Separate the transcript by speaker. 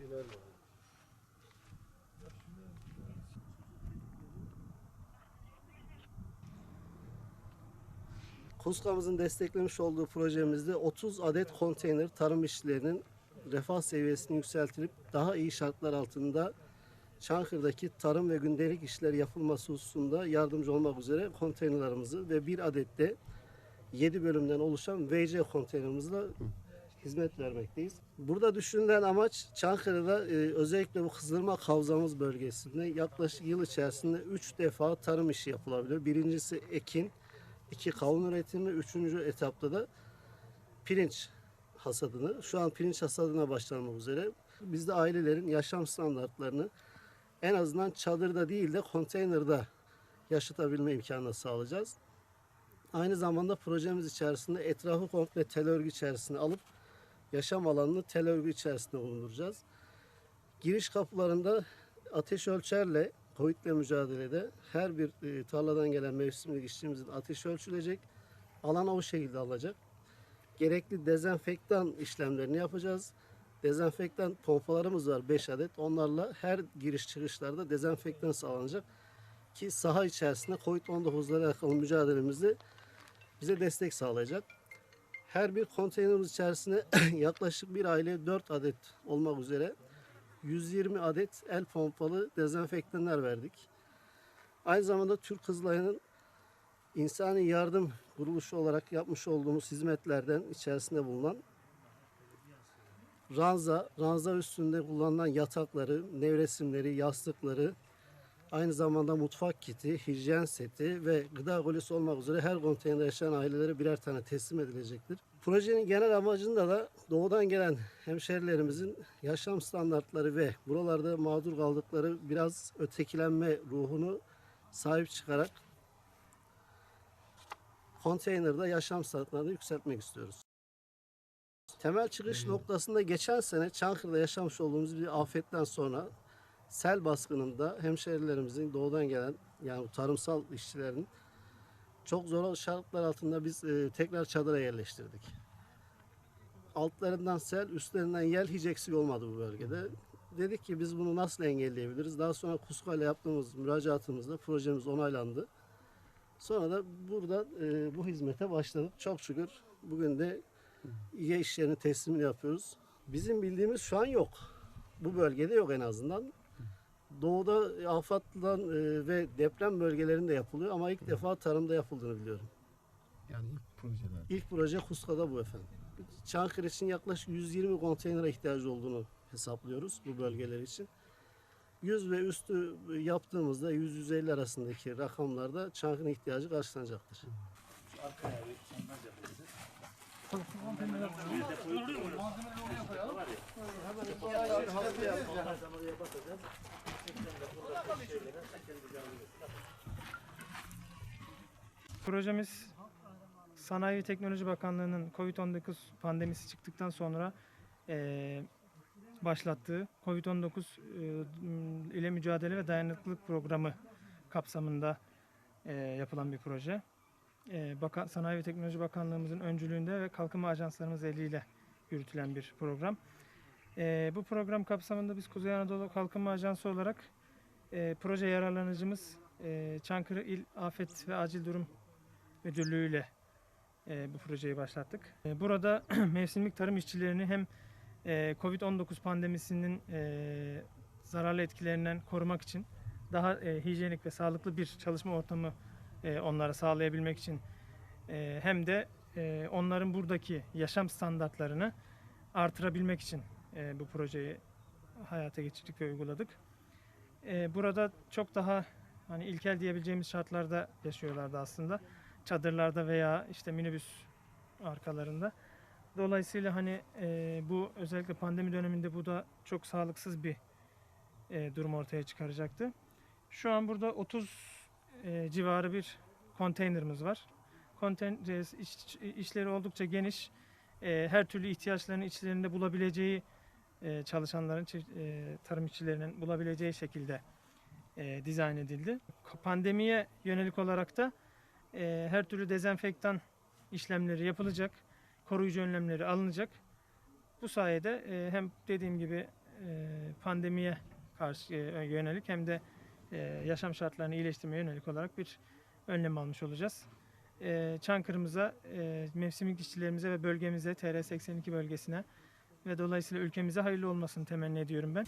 Speaker 1: şeyler var. KUSKA'mızın desteklemiş olduğu projemizde 30 adet konteyner tarım işçilerinin refah seviyesini yükseltilip daha iyi şartlar altında Çankırı'daki tarım ve gündelik işler yapılması hususunda yardımcı olmak üzere konteynerlarımızı ve bir adet de 7 bölümden oluşan VC konteynerimizle hizmet vermekteyiz. Burada düşünülen amaç Çankırı'da e, özellikle bu Kızılırmak Havzamız bölgesinde yaklaşık yıl içerisinde 3 defa tarım işi yapılabiliyor. Birincisi ekin, iki kavun üretimi, üçüncü etapta da pirinç hasadını. Şu an pirinç hasadına başlanmak üzere. Biz de ailelerin yaşam standartlarını en azından çadırda değil de konteynerde yaşatabilme imkanı sağlayacağız. Aynı zamanda projemiz içerisinde etrafı komple tel örgü içerisine alıp yaşam alanını tel örgü içerisinde bulunduracağız. Giriş kapılarında ateş ölçerle COVID'le mücadelede her bir e, tarladan gelen mevsimlik işçimizin ateşi ölçülecek. Alana o şekilde alacak. Gerekli dezenfektan işlemlerini yapacağız. Dezenfektan pompalarımız var 5 adet. Onlarla her giriş çıkışlarda dezenfektan sağlanacak. Ki saha içerisinde COVID-19'lara alakalı mücadelemizde bize destek sağlayacak. Her bir konteynerimiz içerisinde yaklaşık bir aileye 4 adet olmak üzere 120 adet el pompalı dezenfektanlar verdik. Aynı zamanda Türk Kızılayı'nın insani yardım kuruluşu olarak yapmış olduğumuz hizmetlerden içerisinde bulunan ranza, ranza üstünde kullanılan yatakları, nevresimleri, yastıkları, aynı zamanda mutfak kiti, hijyen seti ve gıda kolisi olmak üzere her konteynerde yaşayan ailelere birer tane teslim edilecektir. Projenin genel amacında da doğudan gelen hemşerilerimizin yaşam standartları ve buralarda mağdur kaldıkları biraz ötekilenme ruhunu sahip çıkarak konteynerde yaşam standartlarını yükseltmek istiyoruz. Temel çıkış noktasında geçen sene Çankırı'da yaşamış olduğumuz bir afetten sonra sel baskınında hemşerilerimizin doğudan gelen yani tarımsal işçilerin çok zor şartlar altında biz e, tekrar çadıra yerleştirdik. Altlarından sel, üstlerinden yel hiç eksik olmadı bu bölgede. Dedik ki biz bunu nasıl engelleyebiliriz? Daha sonra KUSKA ile yaptığımız müracaatımızda projemiz onaylandı. Sonra da burada e, bu hizmete başladık. Çok şükür bugün de İGE işlerini teslimini yapıyoruz. Bizim bildiğimiz şu an yok. Bu bölgede yok en azından. Doğuda afattan e, ve deprem bölgelerinde yapılıyor ama ilk defa tarımda yapıldığını biliyorum.
Speaker 2: Yani ilk projeler.
Speaker 1: İlk proje Kuska'da bu efendim. Çankırı için yaklaşık 120 konteynere ihtiyacı olduğunu hesaplıyoruz bu bölgeler için. 100 ve üstü yaptığımızda 100-150 arasındaki rakamlarda Çankırı'nın ihtiyacı karşılanacaktır.
Speaker 3: Projemiz Sanayi ve Teknoloji Bakanlığı'nın COVID-19 pandemisi çıktıktan sonra eee, başlattığı COVID-19 eee, ile mücadele ve dayanıklılık programı kapsamında eee, yapılan bir proje. Eee, Bakan, Sanayi ve Teknoloji Bakanlığımızın öncülüğünde ve kalkınma ajanslarımız eliyle yürütülen bir program. Eee, bu program kapsamında biz Kuzey Anadolu Kalkınma Ajansı olarak eee, proje yararlanıcımız eee, Çankırı İl Afet ve Acil Durum Müdürlüğü ile e, bu projeyi başlattık. E, burada mevsimlik tarım işçilerini hem e, Covid-19 pandemisinin e, zararlı etkilerinden korumak için daha e, hijyenik ve sağlıklı bir çalışma ortamı e, onlara sağlayabilmek için e, hem de e, onların buradaki yaşam standartlarını artırabilmek için e, bu projeyi hayata geçirdik ve uyguladık. E, burada çok daha hani ilkel diyebileceğimiz şartlarda yaşıyorlardı aslında çadırlarda veya işte minibüs arkalarında. Dolayısıyla hani e, bu özellikle pandemi döneminde bu da çok sağlıksız bir e, durum ortaya çıkaracaktı. Şu an burada 30 e, civarı bir konteynerimiz var. Konteyner iş- işleri oldukça geniş. E, her türlü ihtiyaçlarını içlerinde bulabileceği e, çalışanların, e, tarım işçilerinin bulabileceği şekilde e, dizayn edildi. Pandemiye yönelik olarak da e, her türlü dezenfektan işlemleri yapılacak, koruyucu önlemleri alınacak. Bu sayede e, hem dediğim gibi e, pandemiye karşı e, yönelik hem de e, yaşam şartlarını iyileştirmeye yönelik olarak bir önlem almış olacağız. E, Çankırı'mıza, e, mevsimlik işçilerimize ve bölgemize, TR82 bölgesine ve dolayısıyla ülkemize hayırlı olmasını temenni ediyorum ben.